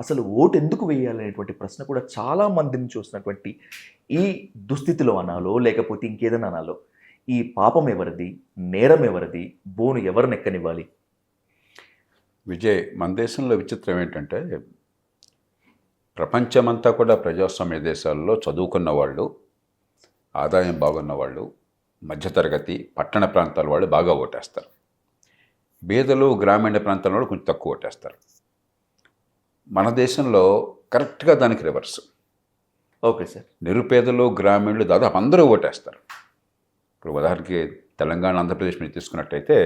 అసలు ఓటు ఎందుకు వేయాలనేటువంటి ప్రశ్న కూడా చాలా మందిని చూసినటువంటి ఈ దుస్థితిలో అనాలో లేకపోతే ఇంకేదైనా అనాలో ఈ పాపం ఎవరిది నేరం ఎవరిది బోను ఎవరిని ఎక్కనివ్వాలి విజయ్ మన దేశంలో విచిత్రం ఏంటంటే ప్రపంచమంతా కూడా ప్రజాస్వామ్య దేశాల్లో చదువుకున్న వాళ్ళు ఆదాయం బాగున్న వాళ్ళు మధ్యతరగతి పట్టణ ప్రాంతాల వాళ్ళు బాగా ఓటేస్తారు. బీదలు గ్రామీణ ప్రాంతాల వాళ్ళు కొంచెం తక్కువ ఓటేస్తారు. మన దేశంలో కరెక్ట్గా దానికి రివర్స్. Okay sir. నిరుపేదలు గ్రామీణులు దాదాపు అందరూ ఓటేస్తారు. ఇప్పుడు ఉదాహరణకి తెలంగాణ ఆంధ్రప్రదేశ్ మీరు తీసుకున్నట్టయితే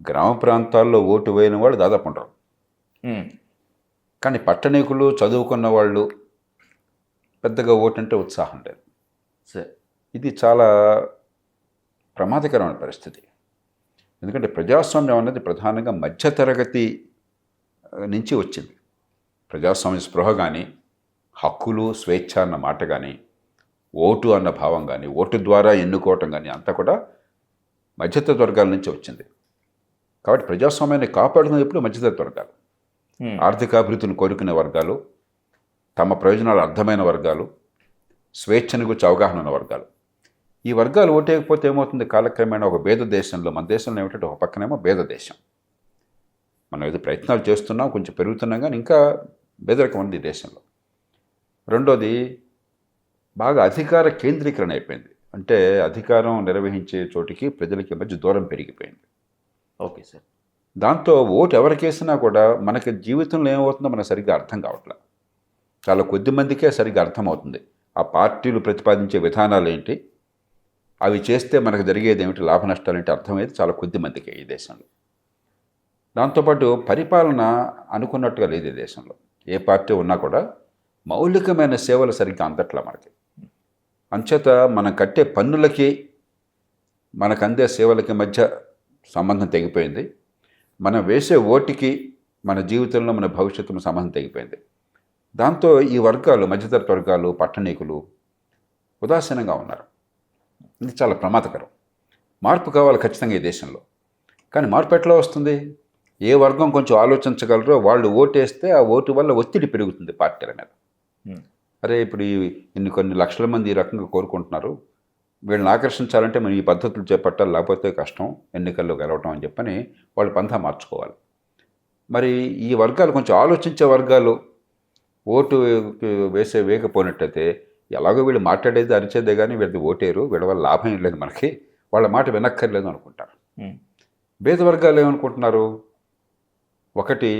గ్రామ ప్రాంతాల్లో ఓటు వేయని వాళ్ళు దాదాపు ఉండరు. ఉమ్, కానీ పట్టణీకులు చదువుకున్న వాళ్ళు పెద్దగా ఓటు అంటే ఉత్సాహం లేదు. సార్. ఇది చాలా ప్రమాదకరమైన పరిస్థితి. ఎందుకంటే ప్రజాస్వామ్యం అనేది ప్రధానంగా మధ్యతరగతి నుంచి వచ్చింది. ప్రజాస్వామ్య స్పృహ కానీ హక్కులు స్వేచ్ఛ అన్న మాట కానీ ఓటు అన్న భావం కానీ ఓటు ద్వారా ఎన్నుకోవటం కానీ అంతా కూడా మధ్యతరగతి వర్గాల నుంచి వచ్చింది. కాబట్టి ప్రజాస్వామ్యాన్ని కాపాడుకునేది ఎప్పుడు మధ్యతరగతి వర్గాలు. ఆర్థికాభివృద్ధిని కోరుకునే వర్గాలు తమ ప్రయోజనాలు అర్థమైన వర్గాలు స్వేచ్ఛను గురించి అవగాహన ఉన్న వర్గాలు. ఈ వర్గాలు ఓటేయకపోతే ఏమవుతుంది? కాలక్రమేణా ఒక భేద దేశంలో మన దేశంలో ఏమిటంటే ఒక పక్కనేమో భేద దేశం. మనం ఏదో ప్రయత్నాలు చేస్తున్నాం కొంచెం పెరుగుతున్నాం కానీ ఇంకా బేదరికం ఉంది ఈ దేశంలో. రెండోది బాగా అధికార కేంద్రీకరణ అయిపోయింది. అంటే అధికారం నిర్వహించే చోటికి ప్రజలకి మధ్య దూరం పెరిగిపోయింది. Okay sir. దాంతో ఓటు ఎవరికేసినా కూడా మనకి జీవితంలో ఏమవుతుందో మనకు సరిగ్గా అర్థం కావట్లే. చాలా కొద్ది మందికే సరిగ్గా అర్థమవుతుంది. ఆ పార్టీలు ప్రతిపాదించే విధానాలు ఏంటి? అవి చేస్తే మనకు జరిగేది ఏమిటి? లాభ నష్టాలు ఏంటి? అర్థమయ్యేది చాలా కొద్ది మందికే ఈ దేశంలో. దాంతోపాటు పరిపాలన అనుకున్నట్టుగా లేదు ఈ దేశంలో. ఏ పార్టీ ఉన్నా కూడా మౌలికమైన సేవలు సరిగ్గా అందట్లా మనకి. అంచేత మనం కట్టే పన్నులకి మనకు అందే సేవలకి మధ్య సంబంధం తెగిపోయింది. మనం వేసే ఓటుకి మన జీవితంలో మన భవిష్యత్తులో సంబంధం తెగిపోయింది. దాంతో ఈ వర్గాలు మధ్యతరగతి వర్గాలు పట్టణీకులు ఉదాసీనంగా ఉన్నారు. ఇది చాలా ప్రమాదకరం. మార్పు కావాలి ఖచ్చితంగా ఈ దేశంలో. కానీ మార్పు ఎట్లా వస్తుంది? ఏ వర్గం కొంచెం ఆలోచించగలరో వాళ్ళు ఓటేస్తే ఆ ఓటు వల్ల ఒత్తిడి పెరుగుతుంది పార్టీల మీద అరే ఇప్పుడు ఈ ఇన్ని కొన్ని లక్షల మంది ఈ రకంగా కోరుకుంటున్నారు. వీళ్ళని ఆకర్షించాలంటే మనం ఈ పద్ధతులు చేపట్టాలి లేకపోతే కష్టం ఎన్నికల్లో గెలవటం అని చెప్పని వాళ్ళు పంథా మార్చుకోవాలి. మరి ఈ వర్గాలు కొంచెం ఆలోచించే వర్గాలు ఓటు వేసే వేయకపోయినట్టయితే ఎలాగో వీళ్ళు మాట్లాడేది అరిచేదే కానీ వీళ్ళది ఓటేరు వీళ్ళ వల్ల లాభం ఏం లేదు మనకి. వాళ్ళ మాట వినక్కర్లేదు అనుకుంటారు. భేద వర్గాలు ఏమనుకుంటున్నారు? ఒకటి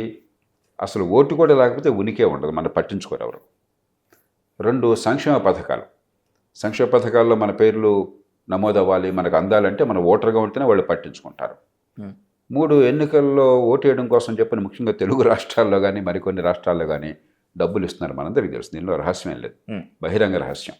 అసలు ఓటు కూడా లేకపోతే ఉనికే ఉండదు మనం పట్టించుకోరు ఎవరు. రెండు సంక్షేమ పథకాలు. సంక్షేమ పథకాల్లో మన పేర్లు నమోదవ్వాలి మనకు అందాలంటే మన ఓటర్గా ఉంటేనే వాళ్ళు పట్టించుకుంటారు. ఉమ్, మూడు ఎన్నికల్లో ఓటేయడం కోసం చెప్పిన ముఖ్యంగా తెలుగు రాష్ట్రాల్లో కానీ మరికొన్ని రాష్ట్రాల్లో కానీ డబ్బులు ఇస్తున్నారు మనందరికీ తెలుసు దీనిలో రహస్యం ఏం లేదు. ఉమ్, బహిరంగ రహస్యం.